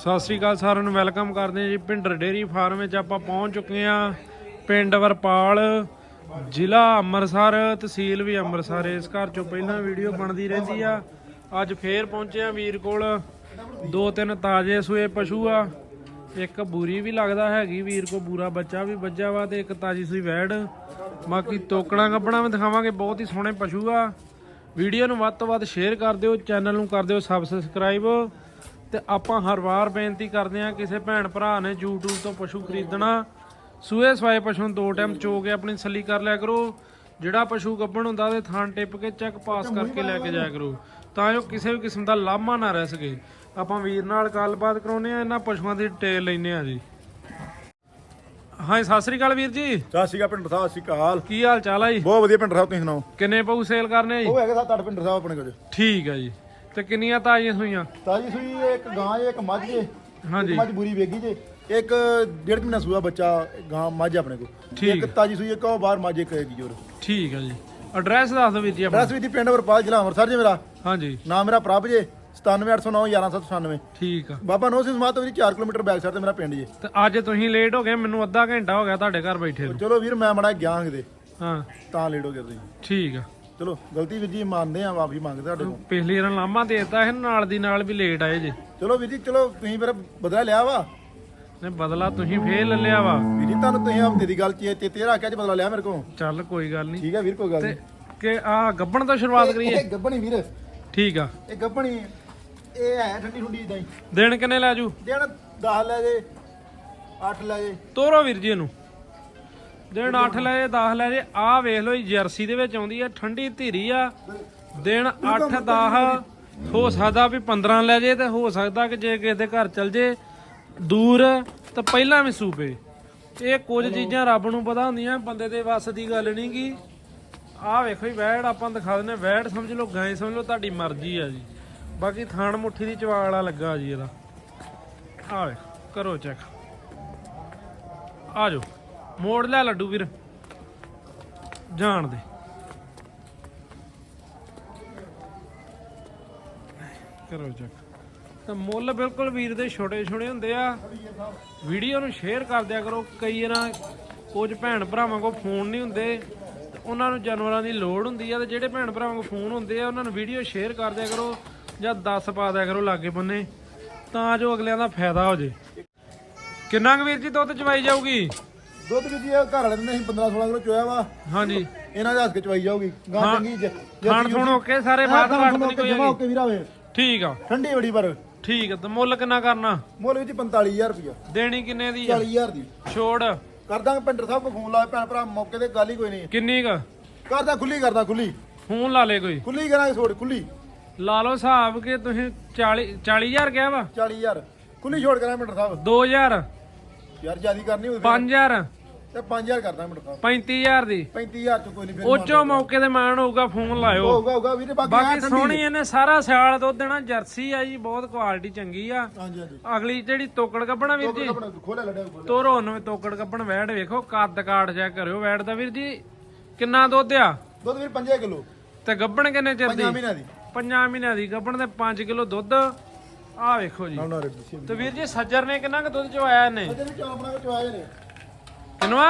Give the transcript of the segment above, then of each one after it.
ਸਤਿ ਸ੍ਰੀ ਅਕਾਲ ਸਾਰਿਆਂ ਨੂੰ, ਵੈਲਕਮ ਕਰਦੇ ਹਾਂ ਜੀ ਭਿੰਡਰ ਡੇਰੀ ਫਾਰਮ ਵਿੱਚ ਆਪਾਂ ਪਹੁੰਚ ਚੁੱਕੇ ਹਾਂ ਪਿੰਡ ਵਰਪਾਲ, ਜ਼ਿਲ੍ਹਾ ਅੰਮ੍ਰਿਤਸਰ, ਤਹਿਸੀਲ ਵੀ ਅੰਮ੍ਰਿਤਸਰ। ਇਸ ਘਰ ਚੋਂ ਪਹਿਲਾਂ ਵੀਡੀਓ ਬਣਦੀ ਰਹਿੰਦੀ ਆ। ਅੱਜ ਫੇਰ ਪਹੁੰਚੇ ਆ ਵੀਰ ਕੋਲ। ਦੋ ਤਿੰਨ ਤਾਜ਼ੇ ਸੂਏ ਪਸ਼ੂ ਆ। ਇੱਕ ਬੂਰੀ ਵੀ ਲੱਗਦਾ ਹੈਗੀ, ਵੀਰ ਕੋ ਬੂਰਾ ਬੱਚਾ ਵੀ ਵੱਜਾ ਵਾ ਤੇ ਇੱਕ ਤਾਜੀ ਸੂਈ ਵੈੜ। ਬਾਕੀ ਤੋਕਣਾ ਗੱਬਣਾ ਵੀ ਦਿਖਾਵਾਂਗੇ, ਬਹੁਤ ਹੀ ਸੋਹਣੇ ਪਸ਼ੂ ਆ। ਵੀਡੀਓ ਨੂੰ ਵੱਧ ਤੋਂ ਵੱਧ ਸ਼ੇਅਰ ਕਰ ਦਿਓ, ਚੈਨਲ ਨੂੰ ਕਰ ਦਿਓ ਸਬਸਕ੍ਰਾਈਬ ਤੇ ਆਪਾਂ ਹਰ ਵਾਰ ਬੇਨਤੀ ਕਰਦੇ ਹਾਂ ਕਿਸੇ ਭੈਣ ਭਰਾ ਨੇ YouTube ਤੋਂ ਪਸ਼ੂ ਖਰੀਦਣਾ। ਸੂਏ ਸਵਾਏ ਪਸ਼ੂ ਨੂੰ ਦੋ ਟਾਈਮ ਚੋ ਕੇ ਆਪਣੀ ਸੱਲੀ ਕਰ ਲਿਆ ਕਰੋ। ਜਿਹੜਾ ਪਸ਼ੂ ਗੱਭਣ ਹੁੰਦਾ ਉਹਦੇ ਥਾਂ ਟਿਪ ਕੇ ਚੈੱਕ ਪਾਸ ਕਰਕੇ ਲੈ ਕੇ ਜਾਇਆ ਕਰੋ। ਤਾਂ ਜੋ ਕਿਸੇ ਵੀ ਕਿਸਮ ਦਾ ਲਾਮਾ ਨਾ ਰਹਿ ਸਕੇ। ਆਪਾਂ ਵੀਰ ਨਾਲ ਗੱਲਬਾਤ ਕਰਾਉਨੇ ਆ ਇਹਨਾਂ ਪਸ਼ੂਆਂ ਦੀ ਡਿਟੇਲ ਲੈਨੇ ਆ ਜੀ। ਹਾਂ ਸਤਿ ਸ੍ਰੀ ਅਕਾਲ ਵੀਰ ਜੀ। ਸਤਿ ਸ਼੍ਰੀ ਅਕਾਲ ਪਿੰਡਰ ਸਾਹਿਬ ਸਤਿ ਸ਼੍ਰੀ ਅਕਾਲ। ਕੀ ਹਾਲ ਚਾਲ ਆ ਜੀ? ਬਹੁਤ ਵਧੀਆ ਪਿੰਡਰ ਸਾਹਿਬ ਤੁਸੀਂ ਸੁਣਾਓ? ਕਿੰਨੇ ਪਊ ਸੇਲ ਕਰਨੇ ਆ ਜੀ? ਉਹ ਹੈਗੇ ਸੱਤ ਅੱਠ ਪਿੰਡਰ ਸਾਹਿਬ ਆਪਣੇ ਕੋਲ। ਠੀਕ ਆ ਜੀ। ਤੇ ਕਿੰਨੀਆਂ ਤਾਜ਼ੀਆਂ ਹੋਈਆਂ ਤਾਜੀ ਸੂਈ ਇੱਕ ਗਾਂ ਇੱਕ ਮੱਝ ਜੇ। ਹਾਂਜੀ। ਮੱਝ ਬੁਰੀ ਵੇਗੀ ਜੇ। ਇੱਕ ਡੇਢ ਕੁ ਮਹੀਨਾ ਸੂਆ ਬੱਚਾ ਗਾਂ ਮੱਝ ਆਪਣੇ ਕੋਲ। ਠੀਕ। ਇੱਕ ਤਾਜੀ ਸੂਈ ਇੱਕ ਉਹ ਬਾਹਰ ਮੱਝ ਇੱਕ ਹੈਗੀ ਜੋਰ। ਠੀਕ ਆ ਜੀ। ਐਡਰੈਸ ਦੱਸ ਦਿਓ ਵੀਰ ਜੀ ਆਪਣਾ। ਐਡਰੈਸ ਵੀ ਦੀ ਪਿੰਡ ਵਰਪਾਲ ਜ਼ਿਲ੍ਹਾ ਅੰਮ੍ਰਿਤਸਰ ਜੇ ਮੇਰਾ। ਹਾਂਜੀ। ਨਾਮ ਮੇਰਾ ਪ੍ਰਭ ਜੇ 97809 11798 ਠੀਕ ਆ। ਬਾਬਾ ਨੋ ਸਿੰਘ ਸਮਾਤ ਵੀ 4 ਕਿਲੋਮੀਟਰ ਬੈਕ ਸਾਈਡ ਤੇ ਮੇਰਾ ਪਿੰਡ ਜੇ। ਤੇ ਅੱਜ ਤੁਸੀਂ ਲੇਟ ਹੋ ਗਏ ਮੈਨੂੰ ਅੱਧਾ ਘੰਟਾ ਹੋ ਗਿਆ ਤੁਹਾਡੇ ਘਰ ਬੈਠੇ ਨੂੰ। ਚਲੋ ਵੀਰ ਮੈਂ ਮੜਾ ਗਿਆ ਕਿਤੇ ਹਾਂ। ਤਾਂ ਲੇਟ ਹੋ ਗਿਆ ਤੁਸੀਂ। ਠੀਕ ਆ। ਚਲੋ ਗਲਤੀ ਵੀਰ ਜੀ ਮੰਨਦੇ ਆ ਮਾਫੀ ਮੰਗਦੇ ਤੁਹਾਡੇ ਕੋਲ। ਪਿਛਲੀ ਵਾਰ ਲਾਮਾ ਦੇਤਾ ਹੈ ਨਾਲ ਦੀ ਨਾਲ ਵੀ ਲੇਟ ਆਏ ਜੇ। ਚਲੋ ਵੀਰ ਜੀ ਚਲੋ ਤੁਸੀਂ ਫਿਰ ਬਦਲਾ ਲਿਆ ਵਾ। ਨੇ ਬਦਲਾ ਤੁਸੀਂ ਫੇਰ ਲੈ ਲਿਆ ਵਾ। ਵੀਰ ਜੀ ਤੁਹਾਨੂੰ ਤੁਸੀਂ ਹਫ਼ਤੇ ਦੀ ਗੱਲ ਚੇ ਚੇਤੇ ਰੱਖਿਆ ਚ ਬਦਲਾ ਲਿਆ ਮੇਰੇ ਕੋਲ। ਚੱਲ ਕੋਈ ਗੱਲ ਨਹੀਂ। ਠੀਕ ਹੈ ਵੀਰ ਕੋਈ ਗੱਲ ਤੇ ਨਹੀਂ। ਕਿ ਆ ਗੱਬਣ ਤੋਂ ਸ਼ੁਰੂਆਤ ਕਰੀਏ? ਇਹ ਗੱਬਣੀ ਵੀਰ। ਠੀਕ ਆ। ਇਹ ਗੱਬਣੀ ਇਹ ਹੈ ਠੰਡੀ ਠੁੰਡੀ ਇਦਾਂ ਹੀ। ਦਿਨ ਕਿੰਨੇ ਲੈ ਜੂ ਦੇਣ 10 ਲੈ ਜੇ 8 ਲੈ ਜੇ। ਤੋਰੋ ਵੀਰ ਜੀ ਇਹਨੂੰ। ਦਿਨ 8 ਲੈ ਜੇ 10 ਲੈ ਜੇ ਆ ਵੇਖ ਲਓ ਜੀ, ਜਰਸੀ ਦੇ ਵਿੱਚ ਆਉਂਦੀ ਆ, ਠੰਡੀ ਧੀਰੀ ਆ। ਦਿਨ 8 10 ਹੋ ਸਕਦਾ ਵੀ 15 ਲੈ ਜੇ ਤੇ ਹੋ ਸਕਦਾ ਕਿ ਜੇ ਕਿਸੇ ਦੇ ਘਰ ਚਲ ਜੇ ਦੂਰ, ਤਾਂ ਪਹਿਲਾਂ ਵੀ ਸੂਪੇ। ਇਹ ਕੁਝ ਚੀਜ਼ਾਂ ਰੱਬ ਨੂੰ ਪਤਾ ਹੁੰਦੀਆਂ, ਬੰਦੇ ਦੇ ਵੱਸ ਦੀ ਗੱਲ ਨਹੀਂ ਗੀ। ਆਹ ਵੇਖੋ ਜੀ, ਵੈੜ ਆਪਾਂ ਦਿਖਾ ਦਿੰਨੇ ਵੈੜ ਸਮਝ ਲਓ ਗਾਂ ਸਮਝ ਲਓ, ਤੁਹਾਡੀ ਮਰਜ਼ੀ ਆ ਜੀ। ਬਾਕੀ ਥਾਣ ਮੁੱਠੀ ਦੀ ਚਵਾਲਾ ਲੱਗਾ ਜੀ ਇਹਦਾ। ਆਹ ਵੇਖੋ, ਕਰੋ ਚੈੱਕ ਆ ਜਾਓ। ਮੋੜ ਲੈ ਲੱਡੂ ਵੀਰ। ਜਾਣ ਦੇ। ਕਰੋ ਚੈੱਕ ਤਾਂ ਮੁੱਲ ਬਿਲਕੁਲ ਵੀਰ ਦੇ ਛੋਟੇ ਛੋਟੇ ਹੁੰਦੇ ਆ। ਵੀਡੀਓ ਨੂੰ ਸ਼ੇਅਰ ਕਰ ਦਿਆ ਕਰੋ। ਕਈ ਨਾ ਕੁਝ ਭੈਣ ਭਰਾਵਾਂ ਕੋਲ ਫੋਨ ਨਹੀਂ ਹੁੰਦੇ। ਉਹਨਾਂ ਨੂੰ ਜਾਨਵਰਾਂ ਦੀ ਲੋੜ ਹੁੰਦੀ ਆ। ਤੇ ਜਿਹੜੇ ਭੈਣ ਭਰਾਵਾਂ ਕੋਲ ਫੋਨ ਹੁੰਦੇ ਆ, ਉਹਨਾਂ ਨੂੰ ਵੀਡੀਓ ਸ਼ੇਅਰ ਕਰ ਦਿਆ ਕਰੋ। ਜਾਂ 10 ਪਾ ਦਿਆ ਕਰੋ ਲਾਗੇ ਬੰਨੇ। ਤਾਂ ਜੋ ਅਗਲਿਆਂ ਦਾ ਫਾਇਦਾ ਹੋ ਜੇ। ਕਿੰਨਾ ਕੁ ਵੀਰ ਜੀ ਦੁੱਧ ਚਵਾਈ ਜਾਊਗੀ? ਦੁੱਧ ਵੀ ਜੀ ਇਹ ਘਰ ਵਾਲੇ ਨੇ ਅਸੀਂ 15 16 ਕਿਲੋ ਚੋਇਆ ਵਾ। ਹਾਂਜੀ। ਇਹਨਾਂ ਦੇ ਹੱਥ ਕੇ ਚਵਾਈ ਜਾਊਗੀ। ਗਾਂ ਹਾਂ। ਚੰਗੀ ਜ। ਖਾਣ ਥੁਣ ਓਕੇ ਸਾਰੇ ਬਾਅਦ ਘਾਟ ਨਹੀਂ ਕੋਈ ਜਮਾ ਹੈਗੀ ਓਕੇ ਵੀਰਾ ਵੇ ਠੀਕ ਆ। ਠੰਡੀ ਬੜੀ ਪਰ। ਠੀਕ ਆ ਤੇ ਮੁੱਲ ਕਿੰਨਾ ਕਰਨਾ? ਮੁੱਲ ਵਿੱਚ 45000 ਰੁਪਇਆ ਦੇਣੀ ਕਿੰਨੇ ਦੀ ਆ? 40000 ਦੀ। ਛੋੜ। ਕਰ ਦਾਂਗੇ ਪਿੰਡਰ ਸਾਹਿਬ ਕੋ ਫੋਨ ਲਾ ਭੈਣ ਭਰਾ ਮੌਕੇ ਤੇ ਗੱਲ ਹੀ ਕੋਈ ਨਹੀਂ। ਕਿੰਨੀ ਕ? ਕਰਦਾ ਖੁੱਲੀ ਕਰਦਾ ਖੁੱਲੀ। ਫੋਨ ਲਾ ਲੇ ਕੋਈ। ਖੁੱਲੀ ਕਰਾਂਗੇ ਛੋੜ ਖੁੱਲੀ। ਲਾ ਲਓ ਹਿਸਾਬ ਕਿ ਤੁਸੀਂ 40 40000 ਕਿਹਾ ਵਾ? 40000 ਖੁੱਲੀ ਛੋੜ ਕਰਾਂਗੇ ਪਿੰਡਰ ਸਾਹਿਬ। 2000 ਯਾਰ ਜਿਆਦੀ ਕਰਨੀ ਹੋਵੇ 5000 ਤੇ 5000 ਕਰਦਾ ਸਾਹਿਬ 35000 ਦੀ। 35000 ਚ ਕੋਈ ਨਹੀਂ ਫਿਰ ਉਹ ਚੋਂ ਮੌਕੇ ਤੇ ਮਾਣ ਹੋਊਗਾ ਫੋਨ ਲਾਇਓ। ਹੋਊਗਾ ਹੋਊਗਾ ਵੀਰੇ ਬਾਕੀ ਬਾਕੀ ਆ ਠੰਡੀ। ਸੋਹਣੀ ਇਹਨੇ ਸਾਰਾ ਸਿਆਲ ਦੁੱਧ ਦੇਣਾ ਜਰਸੀ ਆ ਜੀ ਬਹੁਤ ਕੁਆਲਿਟੀ ਚੰਗੀ ਆ। ਹਾਂਜੀ ਹਾਂਜੀ। ਅਗਲੀ ਜਿਹੜੀ ਤੋਕੜ ਕੱਢਣਾ ਵੀਰ ਜੀ। ਆਪਣਾ ਖੋਲੇ ਲੱਡਿਆ ਖੋਲੇ ਤੋਰੋ ਨੂੰ ਤੋਕੜ ਕੱਢਣ ਵੈੜ ਵੇਖੋ ਕੱਦ ਕਾਠ ਚੈੱਕ ਕਰਿਓ ਵੈੜ ਦਾ। ਵੀਰ ਜੀ ਕਿੰਨਾ ਦੁੱਧ ਆ? ਦੁੱਧ ਵੀਰ 5 ਕਿਲੋ। ਤੇ ਗੱਬਣ ਕਿੰਨੇ ਚਿਰ ਦੀ? 5 ਮਹੀਨਿਆਂ ਦੀ। ਪੰਜਾਂ ਮਹੀਨਿਆਂ ਦੀ ਗੱਬਣ ਦੇ 5 ਕਿਲੋ ਦੁੱਧ। ਆਹ ਵੇਖੋ ਜੀ। ਨਾ ਨਾ ਰੱਬੀ ਸੀ। ਤੇ ਵੀਰ ਜੀ ਸੱਜਰ ਨੇ ਕਿੰਨਾ ਕੁ ਦੁੱਧ ਚਵਾਇਆ ਇਹਨੇ? ਅਜੇ ਵੀ 14 15 ਕਿਲੋ ਆਏ ਨੇ। ਕਿੰਨਵਾ?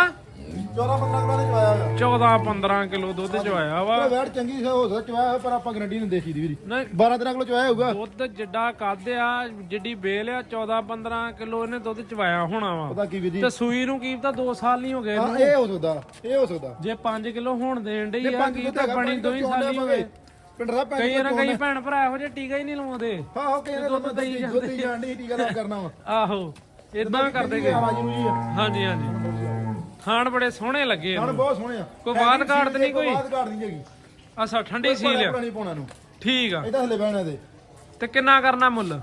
14 15 ਕਿਲੋ ਦੇ ਆਇਆ ਹੋਇਆ। 14 15 ਕਿਲੋ ਦੁੱਧ ਚਵਾਇਆ ਵਾ। ਵੈਟ ਚੰਗੀ ਸੀ ਹੋ ਸਕਦਾ ਚਵਾਇਆ ਪਰ ਆਪਾਂ ਗਰੰਟੀ ਨਹੀਂ ਦੇਸੀ ਦੀ ਵੀਰੀ। ਨਹੀਂ। 12 13 ਕਿਲੋ ਚਵਾਇਆ ਹੋਊਗਾ। ਦੁੱਧ ਜਿੱਡਾ ਕੱਦ ਆ ਜਿੱਡੀ ਬੇਲ ਆ 14 15 ਕਿਲੋ ਇਹਨੇ ਦੁੱਧ ਚਵਾਇਆ ਹੋਣਾ ਵਾ। ਪਤਾ ਕੀ ਵੀਰ ਤੇ ਸੂਈ ਨੂੰ ਕੀ ਤਾਂ 2 ਸਾਲ ਨਹੀਂ ਹੋ ਗਏ ਹਾਂ। ਇਹ ਹੋ ਸਕਦਾ ਇਹ ਹੋ ਸਕਦਾ। ਜੇ 5 ਕਿਲੋ ਹੋਣ ਦੇਣ ਡਈ ਆ ਕੀ ਤਾਂ ਬਣੀ ਪੰਜ ਦੋ ਹੀ ਕਿਲੋ ਸਾਲ ਨਹੀਂ ਹੋ ਗਏ ਪਿੰਡ ਦਾ ਕਈ ਨਾ ਕਈ ਭੈਣ ਭਰਾ ਇਹੋ ਜਿਹੇ ਟੀਕਾ ਹੀ ਨਹੀਂ ਲਵਾਉਂਦੇ ਹਾਂ ਹਾਂ ਕਈ ਦੁੱਧ ਦੇਈ ਦਈ ਦੁੱਧ ਹੀ ਜਾਣ ਦੀ ਟੀਕਾ ਲਾ ਕਰਨਾ ਵਾ। ਆਹੋ ਇਦਾਂ ਕਰਦੇ ਗਏ ਹਾਂਜੀ ਹਾਂਜੀ। ਥਾਣ ਬੜੇ ਸੋਹਣੇ ਲੱਗੇ ਹਣ। ਬਹੁਤ ਸੋਹਣੇ ਆ। ਕੋਈ ਬਾਤ ਘਾਟ ਤਾਂ ਨਹੀਂ ਕੋਈ? ਬਾਤ ਘਾਟ ਨਹੀਂ ਹੈਗੀ। ਅੱਛਾ ਠੰਡੀ ਸੀਲ ਆ। ਪੁਰਾਣੀ ਪਾਉਣਾ ਨੂੰ। ਠੀਕ ਆ। ਇਹਦਾ ਹਲੇ ਬਹਿਣਾ ਦੇ ਤੇ ਕਿੰਨਾ ਕਰਨਾ ਮੁੱਲ?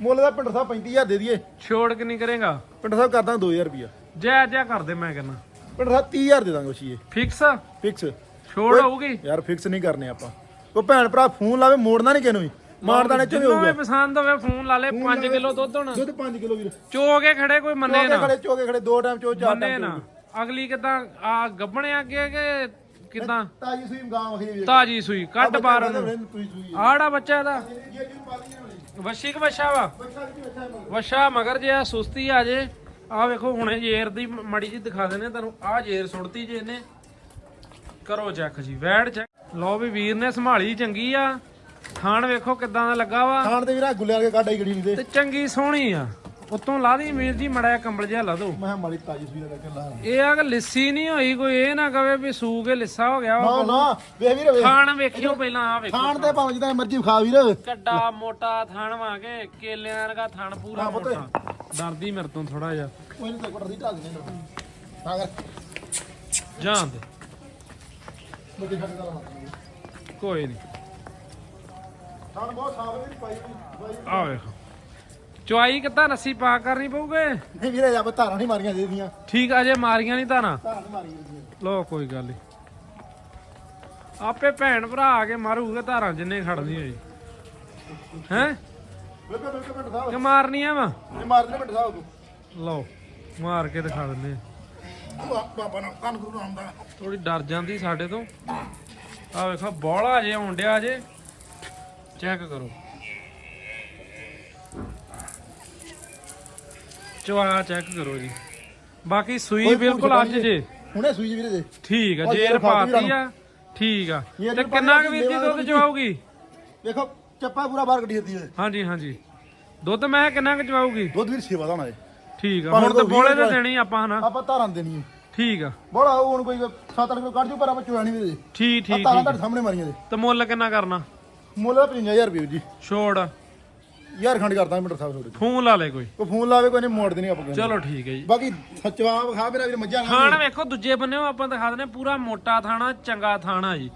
ਮੁੱਲ ਦਾ ਪਿੰਡ ਸਾਹਿਬ 35000 ਦੇ ਦਈਏ। ਛੋੜ ਕਿੰਨੀ ਕਰੇਗਾ? ਪਿੰਡ ਸਾਹਿਬ ਕਰਦਾ 2000 ਰੁਪਿਆ ਜੈ ਜੈ ਕਰਦੇ ਮੈਂ ਕਹਿੰਦਾ। ਪਿੰਡ ਸਾਹਿਬ 30000 ਦੇ ਦਾਂਗੇ ਉਸੀਏ। ਫਿਕਸ ਫਿਕਸ ਛੋੜ ਹੋਊਗੀ? ਯਾਰ ਫਿਕਸ ਨਹੀਂ ਕਰਨੇ ਆਪਾਂ। ਕੋਈ ਭੈਣ ਭਰਾ ਫੋਨ ਲਾਵੇ ਮੋੜਨਾ ਨਹੀਂ ਕਿਨੂੰ ਵੀ। ਮਾਰਦਾ ਨੇ ਚੋਂ ਜਿਹਨੂੰ ਹੋਊਗਾ ਵੀ ਪਸੰਦ ਹੋਵੇ ਫੋਨ ਲਾ ਲੇ 5 ਕਿਲੋ ਦੁੱਧ ਹੋਣਾ। ਦੁੱਧ 5 ਕਿਲੋ ਵੀਰ। ਚੋ ਕੇ ਖੜੇ ਕੋਈ ਮੰਨੇ ਨਾ। ਖੜੇ ਚੋਕੇ ਖੜੇ ਦੋ ਟਾਈਮ ਚੋ ਚਾਰ ਮੰਨੇ ਟਾਈਮ ਨਾ। ਅਗਲੀ ਕਿਦਾਂ ਆ ਗੱਬਣੇ ਅੱਗੇ ਕਿ ਕਿਦਾਂ? ਤਾਜੀ ਸੂਈ ਗਾਂ ਵਖੀ ਵੀ ਤਾਜੀ ਸੂਈ ਕੱਢ ਬਾਹਰ ਨੂੰ। ਤੁਸੀਂ ਸੂਈ ਆੜਾ ਬੱਚਾ ਇਹਦਾ। ਇਹ ਜੀ ਵਸ਼ੀ ਕ ਵਸ਼ਾ ਵਾ? ਵਸ਼ਾ ਮਗਰ ਜੇ ਆ ਸੁਸਤੀ ਆ ਜੇ। ਆ ਵੇਖੋ ਹੁਣੇ ਜੇਰ ਦੀ ਮੜੀ ਜੀ ਦਿਖਾ ਦਿੰਦੇ ਤੁਹਾਨੂੰ। ਆ ਜੇਰ ਸੁੱਟਤੀ ਜੇ ਇਹਨੇ। ਕਰੋ ਚੈੱਕ ਜੀ ਵੈੜ ਚੈੱਕ ਲਓ ਵੀ ਵੀਰ ਨੇ ਸੰਭਾਲੀ ਚੰਗੀ ਆ। ਥਾਣ ਵੇਖੋ ਕਿਦਾਂ ਦਾ ਲੱਗਾ ਵਾ। ਖਾਣ ਤੇ ਵੀਰਾ ਗੁੱਲੇ ਵਾਲੇ ਕਾਢਾ ਹੀ ਗੜੀ ਨਹੀਂ ਦੇ ਤੇ ਚੰਗੀ ਸੋਹਣੀ ਆ। ਉਤੋਂ ਲਾ ਦੀ ਵੀਰ ਜੀ ਮੜਾ ਕੰਬਲ ਜਿਹਾ ਲਾ ਦੋ। ਮੈਂ ਕਿਹਾ ਮਾੜੀ ਤਾਜੀ ਸੂਈ ਦਾ ਕਰਕੇ ਲਾ ਇਹ ਆ ਕਿ ਲਿੱਸੀ ਨਹੀਂ ਹੋਈ ਕੋਈ ਇਹ ਨਾ ਕਵੇ ਵੀ ਸੂ ਕੇ ਲਿੱਸਾ ਹੋ ਗਿਆ ਵਾ। ਨਾ ਨਾ ਵੇਖ ਵੀਰ ਵੇਖ। ਥਾਣ ਵੇਖਿਓ ਪਹਿਲਾਂ ਆ ਵੇਖੋ। ਖਾਣ ਤੇ ਭਾਵੇਂ ਜਿੱਦਾਂ ਮਰਜ਼ੀ ਖਾ ਵੀਰ। ਕੱਡਾ ਮੋਟਾ ਥਾਣ ਵਾਂਗੇ ਕੇਲਿਆਂ ਵਰਗਾ ਥਾਣ ਪੂਰਾ ਹਾਂ ਪੁੱਤ। ਮੋਟਾ। ਡਰਦੀ ਮੇਰੇ ਤੋਂ ਥੋੜਾ ਜਿਹਾ। ਉਹ ਇਹਨੂੰ ਤੇ ਕੁੱਟਦੀ ਢਾ ਦਿੰਦੇ ਨੇ ਤਾਂ ਕਰ। ਜਾਣ ਦੇ। ਦਾ ਕੋਈ ਨਹੀਂ ਖਾਣ ਬਹੁਤ ਸਾਫ਼ ਵੀ ਪਾਈ ਹੋਈ। ਆ ਵੇਖੋ। ਚੁਆਈ ਕਿੱਦਾਂ? ਰੱਸੀ ਪਾ ਕਰਨੀ ਪਊਗੇ? ਨਹੀਂ ਵੀਰੇ ਆਪਾਂ ਧਾਰਾਂ ਨਹੀਂ ਮਾਰੀਆਂ ਜਿਹਦੀਆਂ ਠੀਕ ਆ ਜੇ ਮਾਰੀਆਂ ਨਹੀਂ ਤਾਂ ਧਾਰਾਂ ਨਹੀਂ ਮਾਰੀਆਂ ਜਿਹਦੀਆਂ ਲੋ ਕੋਈ ਗੱਲ ਨਹੀਂ ਆਪੇ ਭੈਣ ਭਰਾ ਆ ਕੇ ਮਾਰੂਗੇ ਧਾਰਾਂ ਜਿੰਨੇ ਖੜਦੀ ਹੋਈ ਹੈ? ਬਿਲਕੁਲ ਬਿਲਕੁਲ ਪਿੰਡ ਸਾਹਿਬ ਕਿ ਮਾਰਨੀਆਂ ਵਾ? ਇਹ ਮਾਰਦੇ ਪਿੰਡ ਸਾਹਿਬ ਲਓ ਮਾਰ ਕੇ ਦਿਖਾ ਦਿੰਦੇ ਆ। ਬਾਬਾ ਨਾ ਕੰਨ ਗੁਰੂ ਆਉਂਦਾ ਥੋੜੀ ਡਰ ਜਾਂਦੀ ਸਾਡੇ ਤੋਂ। ਆ ਵੇਖੋ ਬੋਲਾ ਜੇ ਹੁੰਡਿਆ ਜੇ। ਚੈੱਕ ਕਰੋ। ਚਵਾ ਚੈੱਕ ਕਰੋ ਜੀ। ਬਾਕੀ ਸੂਈ ਬਿਲਕੁਲ ਅੱਜ ਜੇ। ਹੁਣੇ ਸੂਈ ਵੀਰੇ ਦੇ। ਠੀਕ ਆ ਜੇਰ ਪਾਤੀ ਆ। ਠੀਕ ਆ। ਤੇ ਕਿੰਨਾ ਆ, ਕੁ ਵੀਰ ਜੀ ਦੁੱਧ। ਚਵਾਉਗੀ ਵੇਖੋ ਚੱਪਾ ਪੂਰਾ ਬਾਹਰ ਕੱਢੀ ਜਾਂਦੀ ਹੈ। ਹਾਂਜੀ ਹਾਂਜੀ। ਦੁੱਧ ਮੈਂ ਕਿੰਨਾ ਕੁ ਚਵਾਉਗੀ ਦੁੱਧ ਵੀਰ ਸੇਵਾ ਦਾ ਹੈ। ਠੀਕ ਆ ਹੁਣ ਤਾਂ ਤਾਂ ਬੋਲੇ ਤੇ। ਦੇਣੀ ਆਪਾਂ ਹਨਾ? ਆਪਾਂ ਧਾਰਾਂ ਦੇਣੀ ਹੈ ਠੀਕ ਆ। ਉਹ ਹੁਣ ਕੋਈ 7-8 ਕਿਲੋ ਕੱਢ ਜੂ ਪਰ ਆਪਾਂ ਚੁਆਣੀ ਵੀ ਦੇ ਠੀਕ ਆ ਠੀਕ ਧਾਰਾਂ ਠੀਕ ਤੁਹਾਡੇ ਸਾਹਮਣੇ ਮਾਰੀਆਂ ਦੇ ਤੇ ਮੁੱਲ ਕਿੰਨਾ ਕਰਨਾ? ਮੁੱਲ ਦਾ 55000 ਰੁਪਏ ਜੀ। ਛੋੜ। ਯਾਰ ਖੰਡ ਕਰਦਾ ਮਿੰਟਰ ਸਾਹਿਬ ਤੁਹਾਡੇ ਫੋਨ ਲਾ ਲੈ ਕੋਈ। ਕੋਈ ਫੋਨ ਲਾਵੇ ਕੋਈ ਨਹੀਂ ਮੋੜ ਦੇਣੀ ਆਪਾਂ ਚਲੋ ਠੀਕ ਹੈ ਜੀ। ਬਾਕੀ ਸੱਚਵਾ ਵਿਖਾ ਮੇਰਾ ਵੀਰ ਮੱਝਾਂ ਨਾਲ ਥਾਣ ਵੇਖੋ ਦੂਜੇ ਬੰਨੇ ਆਪਾਂ ਦਿਖਾ ਦਨੇ ਪੂਰਾ ਮੋਟਾ ਥਾਣਾ ਚੰਗਾ ਥਾਣਾ ਜੀ।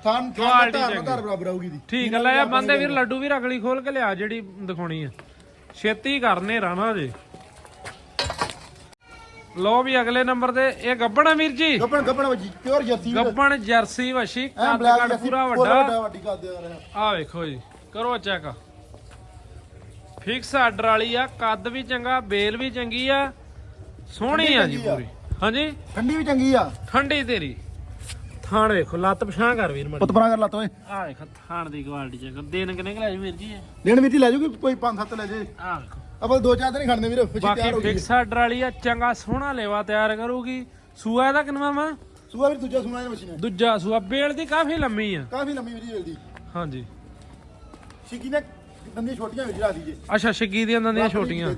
ਬਰਾਬਰ ਆਊਗੀ ਦੀ ਠੀਕ ਲੈ ਆ ਬੰਦੇ ਵੀਰ ਲੱਡੂ ਵੀ ਰਗਲੀ ਖੋਲ ਕੇ ਲਿਆ ਜਿਹੜੀ ਦਿਖਾਉਣੀ ਆ। ਛੇਤੀ ਕਰਨੇ ਰਾਣਾ ਜੇ ਲੋ ਵੀ ਅਗਲੇ ਨੰਬਰ ਤੇ ਇਹ ਗੱਬਣ ਵੀਰ ਜੀ? ਗੱਪਣ ਗੱਪਣ ਵੱਜੀ ਪਿਓਰ ਵੀਰ। ਗੱਬਣ ਜਰਸੀ ਵਸ਼ੀ ਜੱਤੀ ਪੂਰਾ ਵੱਡਾ। ਵੱਡੀ ਕਰਦੇ ਆ ਰਿਹਾ ਆ ਵੇਖੋ ਜੀ ਕਰੋ ਚੈੱਕ ਫਿਕਸ ਆਰਡਰ ਵਾਲੀ ਆ ਕੱਦ ਵੀ ਚੰਗਾ ਬੇਲ ਵੀ ਚੰਗੀ ਆ ਸੋਹਣੀ ਆ ਜੀ। ਪੂਰੀ। ਹਾਂਜੀ? ਠੰਡੀ ਵੀ ਚੰਗੀ ਆ। ਠੰਡੀ ਤੇਰੀ। ਥਾਣ ਵੇਖੋ ਲੱਤ ਪਛਾਂ ਕਰ ਵੀਰ ਮੜੀ। ਪੁੱਤ ਪਰਾਂ ਕਰ ਲੱਤ ਓਏ। ਆ ਵੇਖ ਥਾਣ ਦੀ ਕੁਆਲਿਟੀ ਚੈੱਕ ਦਿਨ ਕਿੰਨੇ ਕੁ ਲੈ ਜੀ ਵੀਰ ਜੀ? ਦੇਣ ਵੀਰ ਜੀ ਲੈ ਜੂਗੀ ਕੋਈ 5-7 ਲੈ ਜੇ ਆ ਵੇਖੋ। ਆਪਾਂ ਦੋ ਚਾਰ ਦਿਨ ਖੜਨੇ ਵੀਰ ਬਾਕੀ ਤਿਆਰ ਹੋ ਗਈ। ਫਿਕਸ ਆਰਡਰ ਵਾਲੀ ਆ ਚੰਗਾ ਸੋਹਣਾ ਲੇਵਾ ਤਿਆਰ ਕਰੂਗੀ। ਸੂਆ ਦਾ ਕਿੰਨਾ ਵਾ? ਸੂਆ ਵੀਰ ਦੂਜਾ ਸੁਣਾ ਇਹ ਮਸ਼ੀਨ ਦੂਜਾ ਸੂਆ ਬੇਲ ਦੀ ਕਾਫੀ ਲੰਮੀ ਆ। ਕਾਫੀ ਲੰਮੀ ਵੀਰ ਜਲਦੀ ਹਾਂਜੀ। ਸ਼ਿਕੀ ਨੇ ਦੰਦੀ ਛੋਟੀਆਂ ਵੀਰ ਰਾਦੀ ਜੇ ਅੱਛਾ ਛੱਗੀ ਦੀਆਂ ਦੰਦੀਆਂ ਛੋਟੀਆਂ।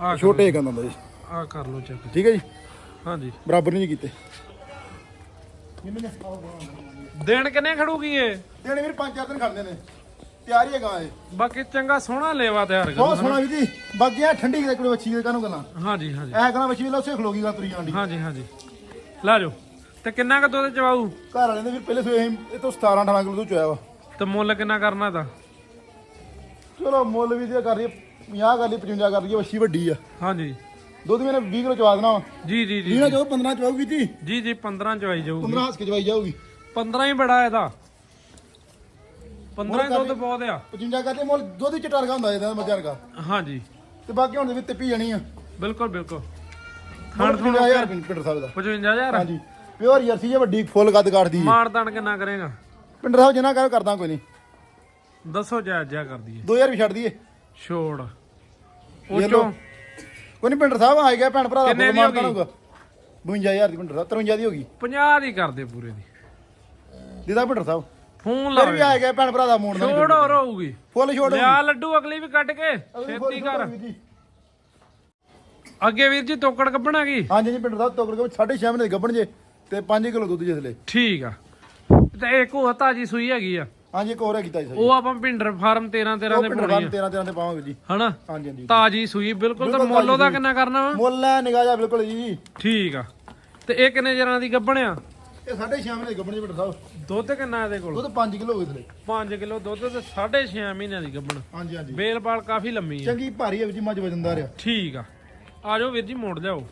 ਆ ਛੋਟੇ ਕੰਦਾਂ ਦੇ ਆ ਕਰ ਲਓ ਚੈੱਕ ਠੀਕ ਹੈ ਜੀ? ਹਾਂਜੀ। ਬਰਾਬਰ ਨਹੀਂ ਕੀਤੇ। ਦਿਨ ਕਿੰਨੇ ਖੜੂਗੀ ਇਹ? ਦੇਣੇ ਵੀਰ ਪੰਜ ਚਾਰ ਦਿਨ ਖੜਨੇ ਨੇ। ਤਿਆਰੀ ਹੈ ਗਾਂ ਇਹ। ਬਾਕੀ ਚੰਗਾ ਸੋਹਣਾ ਲੇਵਾ ਤਿਆਰ ਬਹੁਤ ਕਰੂ ਸੋਹਣਾ ਵੀਰ ਜੀ। ਬਾਕੀ ਆ ਠੰਡੀ ਕਿਤੇ ਕੋਈ ਵੱਛੀ ਦੇ ਕਾਨੂੰ ਗੱਲਾਂ। ਹਾਂਜੀ ਹਾਂਜੀ। ਐ ਕਰਾਂ ਵੱਛੀ ਵੇਲੇ ਉਸੇ ਖਲੋਗੀ ਗਾ ਤੁਰੀ ਜਾਂਦੀ ਹਾਂਜੀ ਹਾਂਜੀ। ਲਾ ਜਾਓ। ਤੇ ਕਿੰਨਾ ਕੁ ਦੁੱਧ ਚਵਾਊ? ਘਰ ਵਾਲੇ ਨੇ ਵੀਰ ਪਹਿਲੇ ਸੋਏ ਇਹ ਤੋਂ 17 18 ਕਿਲੋ ਤੋਂ ਚੋਇਆ ਵਾ। ਤੇ ਮੁੱਲ ਕਿੰਨਾ ਕਰਨਾ ਤਾਂ ਚਲੋ ਮੁੱਲ ਵੀ ਜੇ ਕਰ ਰਹੀ 50 ਕਰ ਲਈ 55 ਕਰ ਲਈ ਵੱਛੀ ਵੱਡੀ ਆ। ਹਾਂਜੀ। ਦੁੱਧ ਵੀ ਨੇ 20 ਕਿਲੋ ਚਵਾ ਦੇਣਾ ਵਾ। ਜੀ ਜੀ ਜੀ 20 ਨਾ ਚੋ 15 ਚਵਾਉਗੀ ਜੀ। ਜੀ ਜੀ 15 ਚਵਾਈ ਜਾਊਗੀ। 15 ਹੱਸ ਕੇ ਚਵਾਈ ਜਾਊਗੀ। 15 ਹੀ ਬੜਾ ਇਹਦਾ। 15 ਹੀ ਦੁੱਧ ਬਹੁਤ ਆ। 55 ਕਰਦੇ ਮੁੱਲ ਦੁੱਧ ਹੀ ਚਟਾਰਗਾ ਹੁੰਦਾ ਇਹਦਾ ਮੱਝਾਂ ਵਰਗਾ। ਹਾਂਜੀ। ਤੇ ਬਾਕੀ ਹੁਣ ਦੇ ਵੀ ਤਿੱਪੀ ਜਾਣੀ ਆ। ਬਿਲਕੁਲ ਬਿਲਕੁਲ। ਖਾਣ 50000 ਪਿੰਡਰ ਸਾਹਿਬ ਦਾ। 55000 ਹਾਂਜੀ। ਪਿਓਰ ਜਰਸੀ ਜੇ ਵੱਡੀ ਫੁੱਲ ਕੱਦ ਕਾਟਦੀ ਮਾਨਦਾਨ ਕਿੰਨਾ ਕਰੇਗਾ? ਪਿੰਡਰ ਸਾਹਿਬ ਜਿੰਨਾ ਕਰ ਕਰਦਾ ਕੋਈ ਨਹੀਂ। ਦੱਸੋ ਜਾ ਜਾ ਕਰ ਦਈਏ। 2000 ਵੀ ਛੱਡ ਦਈਏ। ਛੋੜ। ਉਹ। ਚੋਂ ਕੋਈ ਨਹੀਂ ਪਿੰਡਰ ਸਾਹਿਬ ਆ ਗਿਆ ਭੈਣ ਭਰਾ ਦਾ ਕਿੰਨੇ ਦੀ ਹੋ ਮਾਨਤਾਨ ਹੋਊਗਾ 52000 ਦੀ ਪਿੰਡਰ ਸਾਹਿਬ 53 ਦੀ ਹੋ ਗਈ। 50 ਦੀ ਕਰਦੇ ਪੂਰੇ ਦੀ। ਦੀਦਾ ਪਿੰਡਰ ਸਾਹਿਬ। ਫੋਨ ਫਿਰ ਵੀ ਲਾ ਆ ਗਿਆ ਭੈਣ ਭਰਾ ਦਾ ਮੋੜ ਦਾ ਛੋੜ ਹੋਰ ਹੋਊਗੀ ਫੁੱਲ ਛੋੜ ਲਿਆ ਲੱਡੂ ਅਗਲੀ ਵੀ ਕੱਢ ਕੇ ਛੇਤੀ ਕਰ। ਅੱਗੇ ਵੀਰ ਜੀ ਤੋਕੜ ਕੱਢਣਾ ਕੀ ਹਾਂਜੀ ਜੀ ਪਿੰਡਰ ਸਾਹਿਬ ਤੋਕੜ ਕੇ 6.5 ਮਹੀਨੇ ਦੇ ਗੱਬਣ ਜੇ ਤੇ 5 ਕਿਲੋ ਦੁੱਧ ਜਿਸਲੇ ਠੀਕ ਆ। ਤੇ ਇੱਕ ਉਹ ਤਾਜੀ ਸੂਈ ਹੈਗੀ ਆ। ਹਾਂਜੀ ਇੱਕ ਹੋਰ ਹੈ ਕੀਤਾ ਜੀ ਉਹ ਆਪਾਂ ਪਿੰਡਰ ਫਾਰਮ 13 13 ਦੇ ਪਾਉਣੀ ਸਾਹਿਬ 13 13 ਤੇ ਪਾਵਾਂਗੇ ਜੀ। ਆ ਹਨਾ? ਹਾਂਜੀ ਹਾਂਜੀ। ਤਾਜੀ ਸੂਈ ਬਿਲਕੁਲ ਤਾਂ ਮੁੱਲ ਉਹਦਾ ਤਾਜ਼ੀ ਕਿੰਨਾ ਕਰਨਾ ਵਾ? ਮੁੱਲ ਹੈ ਨਿਗਾਹ ਜਾ ਬਿਲਕੁਲ ਜੀ। ਠੀਕ ਆ। ਤੇ ਇਹ ਕਿੰਨੇ ਜਰਾਂ ਦੀ ਗੱਭਣਿਆ ਇਹ 6.5 ਮਹੀਨੇ ਦੇ ਗੱਬਣ ਜੀ ਪਿੰਡਰ ਸਾਹਿਬ। ਦੁੱਧ ਕਿੰਨਾ ਇਹਦੇ ਕੋਲ? ਦੁੱਧ 5 ਕਿਲੋ ਹੋ ਗਏ ਥਲੇ। 5 ਕਿਲੋ ਦੁੱਧ ਤੇ 6.5 ਮਹੀਨਿਆਂ ਦੀ ਗੱਭਣ ਹਾਂਜੀ ਹਾਂਜੀ। ਬੇਲਪਾਲ ਕਾਫੀ ਲੰਮੀ ਆ। ਚੰਗੀ ਭਾਰੀ ਹੈ ਜੀ ਮੱਝ ਵਜਨਦਾਰ ਆ ਠੀਕ ਆ। ਆ ਜਾਓ ਵੀਰ ਜੀ ਮੋੜ ਲਿਆਓ।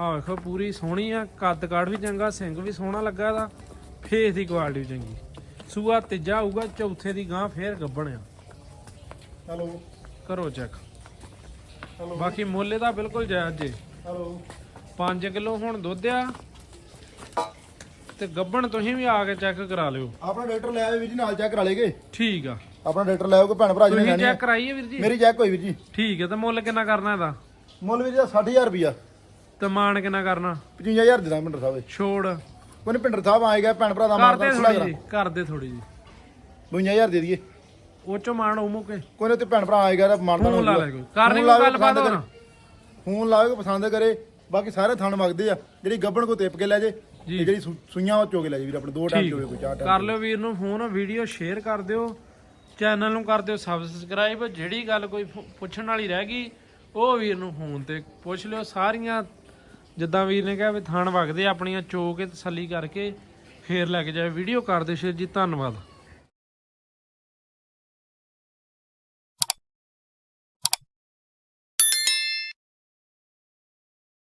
ਆ ਵੇਖੋ ਪੂਰੀ ਸੋਹਣੀ ਆ। ਕੱਦ ਕਾੜ ਵੀ ਚੰਗਾ ਸਿੰਘ ਵੀ ਸੋਹਣਾ ਲੱਗਾ ਇਹਦਾ। ਫੇਸ ਦੀ ਕੁਆਲਿਟੀ ਵੀ ਚੰਗੀ। ਸੂਆ ਤੀਜਾ ਆਊਗਾ ਚੌਥੇ ਦੀ ਗਾਂ ਫੇਰ ਗੱਭਣ ਆ। ਹਲੋ। ਕਰੋ ਚੈੱਕ ਹਲੋ। ਬਾਕੀ ਮੁੱਲ ਇਹਦਾ ਬਿਲਕੁਲ ਜਾਇਜ਼ ਜੇ। ਹਲੋ। 5 ਕਿਲੋ ਹੁਣ ਦੁੱਧ ਆ। ਤੇ ਗੱਬਣ ਤੁਸੀਂ ਵੀ ਆ ਕੇ ਚੈੱਕ ਕਰਾ ਲਿਓ। ਆਪਣਾ ਡਾਕਟਰ ਲੈ ਆਵੇ ਵੀਰ ਜੀ ਨਾਲ ਚੈੱਕ ਕਰਾ ਲੇਗੇ ਠੀਕ ਆ। ਆਪਣਾ ਡਾਕਟਰ ਲੈ ਆਓ ਭੈਣ ਭਰਾ ਜਿਹਨੇ ਤੁਸੀਂ ਲੈਣੀ ਆ? ਚੈੱਕ ਕਰਾਈਏ ਵੀਰ ਜੀ। ਮੇਰੀ ਚੈੱਕ ਹੋਈ ਵੀਰ ਜੀ। ਠੀਕ ਹੈ ਤੇ ਮੁੱਲ ਕਿੰਨਾ ਕਰਨਾ ਇਹਦਾ? ਮੁੱਲ ਵੀਰ ਜੀ ਦਾ 60000 ਰੁਪਿਆ ਤੇ ਮਾਨ ਕਿੰਨਾ ਕਰਨਾ? 55000 ਦੇ ਦਾਂ ਪਿੰਡਰ ਸਾਹਿਬ ਛੋੜ। ਕੋਈ ਨੀ ਪਿੰਡਰ ਸਾਹਿਬ ਆਏਗਾ ਭੈਣ ਭਰਾ ਦਾ ਕਰਦੇ ਮਾਰਦਾ ਥੋੜੀ ਜੀ ਕਰਦੇ ਥੋੜੀ ਜੀ। 52000 ਦੇ ਦਈਏ। ਉਹ ਚੋਂ ਮਾਨ ਉਹ ਮੁਕੇ। ਕੋਈ ਨਾ ਤੇ ਭੈਣ ਭਰਾ ਆਏਗਾ ਤਾਂ ਮਾਰਦਾ ਫੋਨ ਲਾ ਲੈ ਕੋਈ ਕਰਨੀ ਕੋਈ ਗੱਲਬਾਤ ਹੋਰ ਫੋਨ ਲਾਵੇ ਪਸੰਦ ਕਰੇ। ਬਾਕੀ ਸਾਰੇ ਥਣ ਮੰਗਦੇ ਆ। ਜਿਹੜੀ ਗੱਬਣ ਕੋ ਤਿਪ ਕੇ ਲੈ ਜੇ। ਜੀ। ਤੇ ਜਿਹੜੀ ਸੁ- ਸੂਈਆਂ ਉਹ ਚੋ ਕੇ ਲੈ ਜੇ ਵੀਰ ਆਪਣੇ ਦੋ ਟਾਈਮ ਚੋਵੇ ਕੋਈ ਚਾਰ ਟਾਈਮ ਕਰ ਲਿਓ ਵੀਰ ਨੂੰ ਫੋਨ ਵੀਡੀਓ ਸ਼ੇਅਰ ਕਰ ਦਿਓ ਚੈਨਲ ਨੂੰ ਕਰ ਦਿਓ ਸਬਸਕ੍ਰਾਈਬ ਜਿਹੜੀ ਗੱਲ ਕੋਈ ਪੁੱਛਣ ਵਾਲੀ ਰਹਿ ਗਈ ਉਹ ਵੀਰ ਨੂੰ ਫੋਨ ਤੇ ਪੁੱਛ ਲਿਓ। ਸਾਰੀਆਂ ਜਿੱਦਾਂ ਵੀਰ ਨੇ ਕਿਹਾ ਵੀ ਥਣ ਵਗਦੇ ਆ, ਆਪਣੀਆਂ ਚੋ ਕੇ ਤਸੱਲੀ ਕਰਕੇ ਫੇਰ ਲੈ ਕੇ ਜਾਏ ਵੀਡੀਓ ਕਰ ਦਿਓ ਸ਼ੇਅਰ ਜੀ ਧੰਨਵਾਦ।